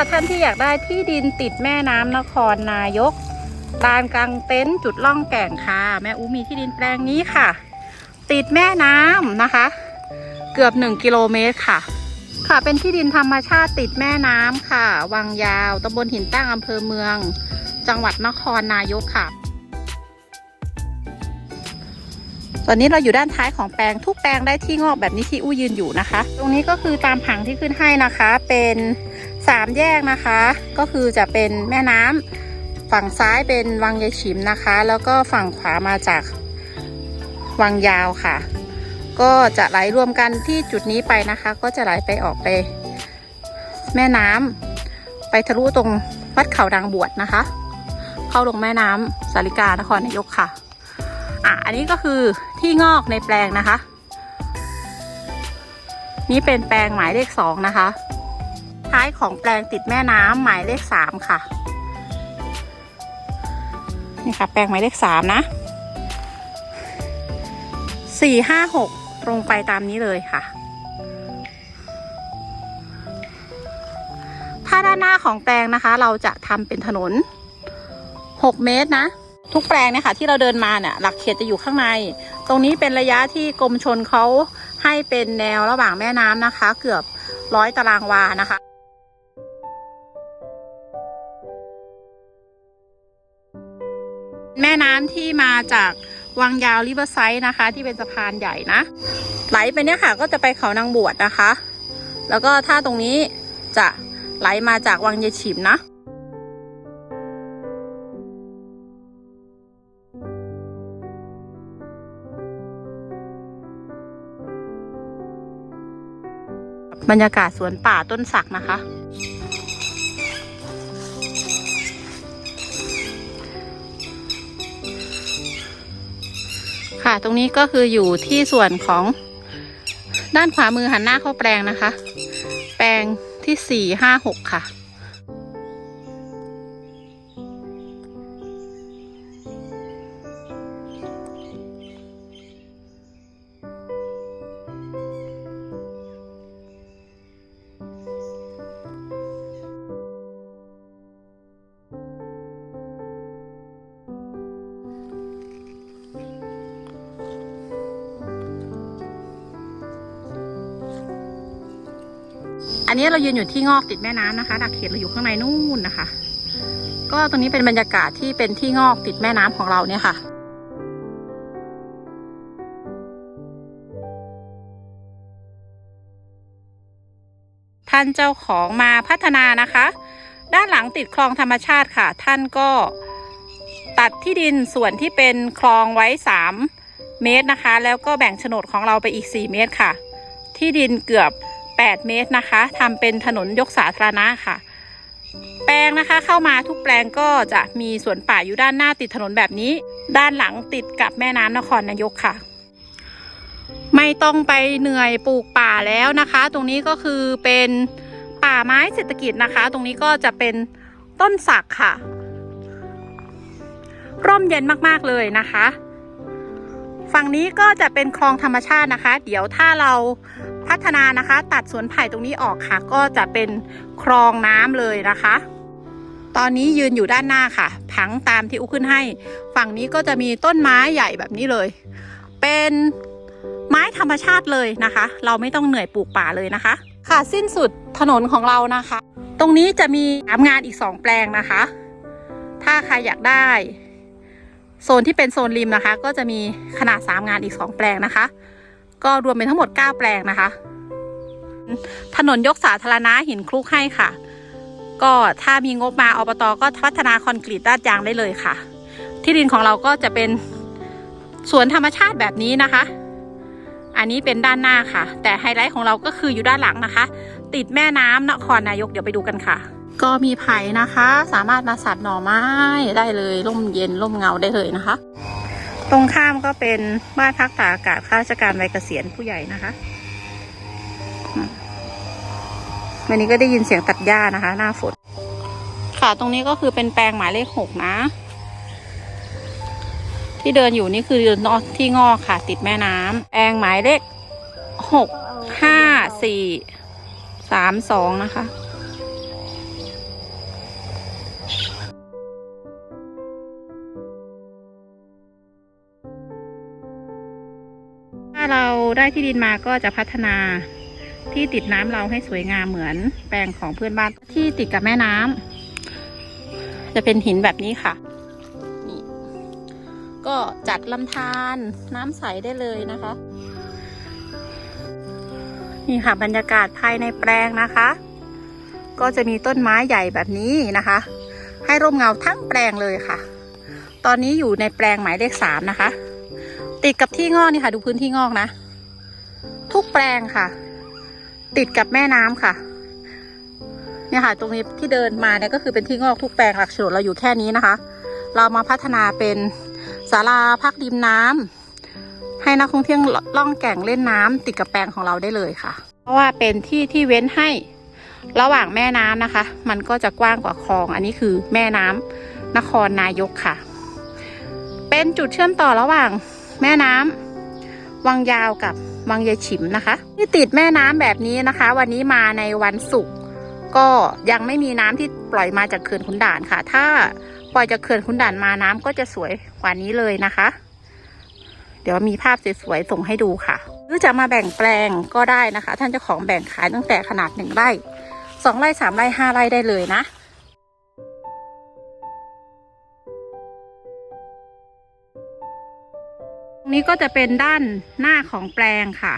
วัสดีค่ะท่านที่อยากได้ที่ดินติดแม่น้ำนครนายกลานกลางเต็นท์จุดล่องแก่งค่ะ แม่อูมีที่ดินแปลงนี้ค่ะ ติดแม่น้ำนะคะ เกือบ 1 กิโลเมตรค่ะ ค่ะเป็นที่ดินธรรมชาติติดแม่น้ำค่ะ วังยาวตำบลหินตั้งอำเภอเมือง จังหวัดนครนายกค่ะตอนนี้เราอยู่ด้านท้ายของแปลงทุกแปลงได้ที่งอกแบบนี้ที่อู้ยืนอยู่นะคะ ตรงนี้ก็คือตามผังที่ขึ้นให้นะคะเป็น สามแยกนะคะ ก็คือจะเป็นแม่น้ำฝั่งซ้ายเป็นวังยายฉิมนะคะ แล้วก็ฝั่งขวามาจากวังยาวค่ะ ก็จะไหลรวมกันที่จุดนี้ไปนะคะ ก็จะไหลไปออกไป แม่น้ำไปทะลุตรงวัดเขาดังบวชนะคะ เข้าลงแม่น้ำสาริกานครนายกค่ะอะ อันนี้ก็คือที่งอกในแปลงนะคะ นี่เป็นแปลงหมายเลขสองนะคะ ท้ายของแปลงติดแม่น้ำหมายเลขสามค่ะ นี่ค่ะ แปลงหมายเลขสามนะสี่ห้าหกตรงไปตามนี้เลยค่ะ ถ้าด้านหน้าของแปลงนะคะ เราจะทำเป็นถนน6เมตรนะทุกแปลงเนี่ยค่ะที่เราเดินมาเนี่ยหลักเขตจะอยู่ข้างใน ตรงนี้เป็นระยะที่กรมชนเขาให้เป็นแนวระหว่างแม่น้ำนะคะ เกือบร้อยตารางวานะคะ ที่มาจากวังยาวริเวอร์ไซด์นะคะ ที่เป็นสะพานใหญ่นะ ไหลไปเนี่ยค่ะก็จะไปเขานางบวชนะคะ แล้วก็ถ้าตรงนี้จะไหลมาจากวังเยาฉิมนะบรรยากาศสวนป่าต้นสักนะคะ ค่ะ ตรงนี้ก็คืออยู่ที่ส่วนของด้านขวามือหันหน้าเข้าแปลงนะคะ แปลงที่สี่ห้าหกค่ะ อันนี้เรายืนอยู่ที่งอกติดแม่น้ำนะคะดักเขตเราอยู่ข้างในนู่นนะคะ ก็ตรงนี้เป็นบรรยากาศที่เป็นที่งอกติดแม่น้ำของเราเนี่ยค่ะท่านเจ้าของมาพัฒนานะคะ ด้านหลังติดคลองธรรมชาติค่ะ ท่านก็ตัดที่ดินส่วนที่เป็นคลองไว้ 3 เมตรนะคะ แล้วก็แบ่งโฉนดของเราไปอีก 4 เมตรค่ะ ที่ดินเกือบ 8 เมตรนะคะทำเป็นถนนยกสาธารณะค่ะ แปลงนะคะเข้ามาทุกแปลงก็จะมีสวนป่าอยู่ด้านหน้าติดถนนแบบนี้ ด้านหลังติดกับแม่น้ำนครนายกค่ะ ไม่ต้องไปเหนื่อยปลูกป่าแล้วนะคะ ตรงนี้ก็คือเป็นป่าไม้เศรษฐกิจนะคะ ตรงนี้ก็จะเป็นต้นสักค่ะ ร่มเย็นมากๆเลยนะคะ ฝั่งนี้ก็จะเป็นคลองธรรมชาตินะคะ เดี๋ยวถ้าเรา พัฒนานะคะ ตัดสวนไผ่ตรงนี้ออกค่ะ ก็จะเป็นคลองน้ำเลยนะคะ ตอนนี้ยืนอยู่ด้านหน้าค่ะ ผังตามที่อุ้ขึ้นให้ ฝั่งนี้ก็จะมีต้นไม้ใหญ่แบบนี้เลย เป็นไม้ธรรมชาติเลยนะคะ เราไม่ต้องเหนื่อยปลูกป่าเลยนะคะ ค่ะสิ้นสุดถนนของเรานะคะ ตรงนี้จะมีสามงานอีกสองแปลงนะคะ ถ้าใครอยากได้ โซนที่เป็นโซนริมนะคะ ก็จะมีขนาด 3 งานอีก 2 แปลงนะคะ ก็รวมเป็นทั้งหมด 9 แปลงนะคะ ถนนยกสาธารณะหินคลุกให้ค่ะ ก็ถ้ามีงบมาอบตก็พัฒนาคอนกรีตลาดยางได้เลยค่ะ ที่ดินของเราก็จะเป็นสวนธรรมชาติแบบนี้นะคะ อันนี้เป็นด้านหน้าค่ะ แต่ไฮไลท์ของเราก็คืออยู่ด้านหลังนะคะ ติดแม่น้ำนครนายกเดี๋ยวไปดูกันค่ะ ก็มีไผ่นะคะ สามารถมาสัตว์หน่อไม้ได้เลยร่มเย็นร่มเงาได้เลยนะคะ ตรงข้ามก็เป็นบ้านพักตากอากาศข้าราชการวัยเกษียณผู้ใหญ่นะคะวันนี้ก็ได้ยินเสียงตัดหญ้านะคะ หน้าฝน ค่ะตรงนี้ก็คือเป็นแปลงหมายเลขหกนะ ที่เดินอยู่นี่คือเดินที่งอกค่ะ ติดแม่น้ำแปลงหมายเลขหกห้าสี่สามสองนะคะ ได้ที่ดินมาก็จะพัฒนาที่ติดน้ำเราให้สวยงามเหมือนแปลงของเพื่อนบ้านที่ติดกับแม่น้ำจะเป็นหินแบบนี้ค่ะนี่ก็จัดลำธารน้ำใสได้เลยนะคะ นี่ค่ะบรรยากาศภายในแปลงนะคะ ก็จะมีต้นไม้ใหญ่แบบนี้นะคะ ให้ร่มเงาทั้งแปลงเลยค่ะ ตอนนี้อยู่ในแปลงหมายเลขสามนะคะ ติดกับที่งอกนี่ค่ะ ดูพื้นที่งอกนะ ทุกแปลงค่ะ ติดกับแม่น้ำค่ะ เนี่ยค่ะ ตรงนี้ที่เดินมาเนี่ยก็คือเป็นที่งอกทุกแปลงหลักโฉนดเราอยู่แค่นี้นะคะ เรามาพัฒนาเป็นศาลาพักริมน้ำให้นักท่องเที่ยวล่องแก่งเล่นน้ำติดกับแปลงของเราได้เลยค่ะ เพราะว่าเป็นที่ที่เว้นให้ระหว่างแม่น้ำนะคะ มันก็จะกว้างกว่าคลอง อันนี้คือแม่น้ำนครนายกค่ะ เป็นจุดเชื่อมต่อระหว่างแม่น้ำ วังยาวกับวังยายฉิมนะคะ ที่ติดแม่น้ำแบบนี้นะคะ วันนี้มาในวันศุกร์ก็ยังไม่มีน้ำที่ปล่อยมาจากเขื่อนขุนด่านค่ะ ถ้าปล่อยจากเขื่อนขุนด่านมาน้ำก็จะสวยกว่านี้เลยนะคะ เดี๋ยวมีภาพสวยๆส่งให้ดูค่ะ หรือจะมาแบ่งแปลงก็ได้นะคะ ท่านเจ้าของแบ่งขายตั้งแต่ขนาดหนึ่งไร่สองไร่สามไร่ห้าไร่ได้เลยนะ นี้ก็จะเป็นด้านหน้าของแปลงค่ะ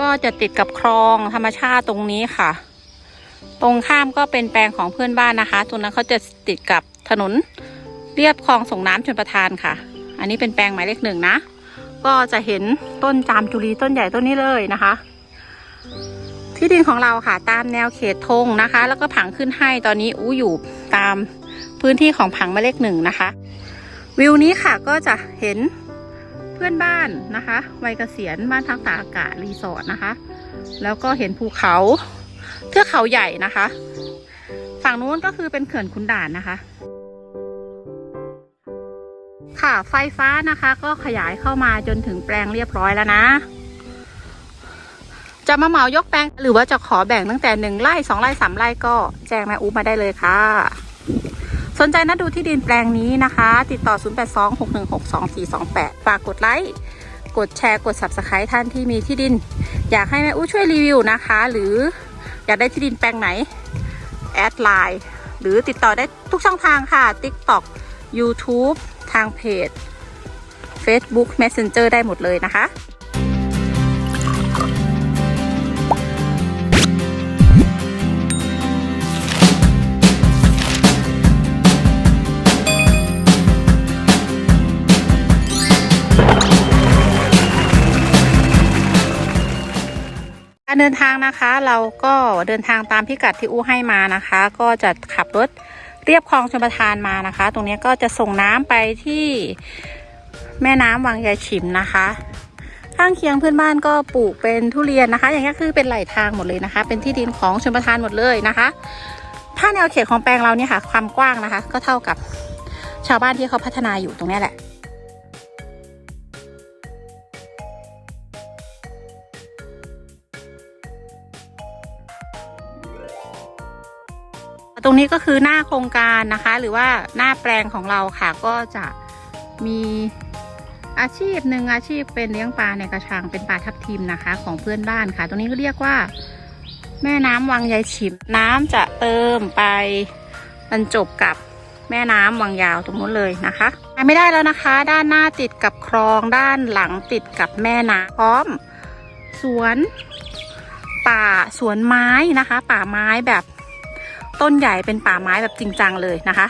ก็จะติดกับคลองธรรมชาติตรงนี้ค่ะ ตรงข้ามก็เป็นแปลงของเพื่อนบ้านนะคะ ตรงนั้นเขาจะติดกับถนนเรียบคลองส่งน้ำชนประทานค่ะ อันนี้เป็นแปลงหมายเลขหนึ่งนะ ก็จะเห็นต้นจามจุลีต้นใหญ่ต้นนี้เลยนะคะ ที่ดินของเราค่ะ ตามแนวเขตธงนะคะ แล้วก็ผังขึ้นให้ตอนนี้อู้อยู่ตามพื้นที่ของผังหมายเลขหนึ่งนะคะ วิวนี้ค่ะก็จะเห็น เพื่อนบ้านนะคะวัยเกษียณบ้านพักตาอากาศรีสอร์ทนะคะ แล้วก็เห็นภูเขาเทือกเขาใหญ่นะคะ ฝั่งนู้นก็คือเป็นเขื่อนขุนด่านนะคะ ค่ะไฟฟ้านะคะ ก็ขยายเข้ามาจนถึงแปลงเรียบร้อยแล้วนะ จะมาเหมายกแปลงหรือว่าจะขอแบ่งตั้งแต่หนึ่งไร่สองไร่สามไร่ก็แจ้งแม่อูมาได้เลยค่ะ สนใจนะดูที่ดินแปลงนี้นะคะ ติดต่อ 0826162428 ฝากกดไลค์กดแชร์กด Subscribe ท่านที่มีที่ดิน อยากให้แม่อู้ช่วยรีวิวนะคะ หรืออยากได้ที่ดินแปลงไหน แอดไลน์หรือติดต่อได้ทุกช่องทางค่ะ TikTok YouTube ทางเพจ Facebook Messenger ได้หมดเลยนะคะ การเดินทางนะคะเราก็เดินทางตามพิกัดที่อู้ให้มานะคะ ก็จะขับรถเรียบคลองชลประทานมานะคะ ตรงนี้ก็จะส่งน้ำไปที่แม่น้ำวังยายฉิมนะคะ ข้างเคียงเพื่อนบ้านก็ปลูกเป็นทุเรียนนะคะ อย่างนี้คือเป็นไหลทางหมดเลยนะคะ เป็นที่ดินของชลประทานหมดเลยนะคะ ถ้าแนวเขตของแปลงเราเนี่ยค่ะ ความกว้างนะคะ ก็เท่ากับชาวบ้านที่เขาพัฒนาอยู่ตรงนี้แหละ รงนี้ก็คือหน้าโครงการนะคะ หรือว่าหน้าแปลงของเราค่ะ ก็จะมีอาชีพหนึ่งอาชีพเป็นเลี้ยงปลาในกระชังเป็นปลาทับทิมนะคะ ของเพื่อนบ้านค่ะ ตรงนี้ก็เรียกว่า แม่น้ำวังยายฉิมน้ำจะเติมไปบรรจบกับแม่น้ำวังยาวตรงนู้นเลยนะคะไม่ได้แล้วนะคะ ด้านหน้าติดกับคลองด้านหลังติดกับแม่น้ำพร้อม สวน ป่าสวนไม้นะคะ ป่าไม้แบบ ต้นใหญ่เป็นป่าไม้แบบจริงจังเลยนะคะ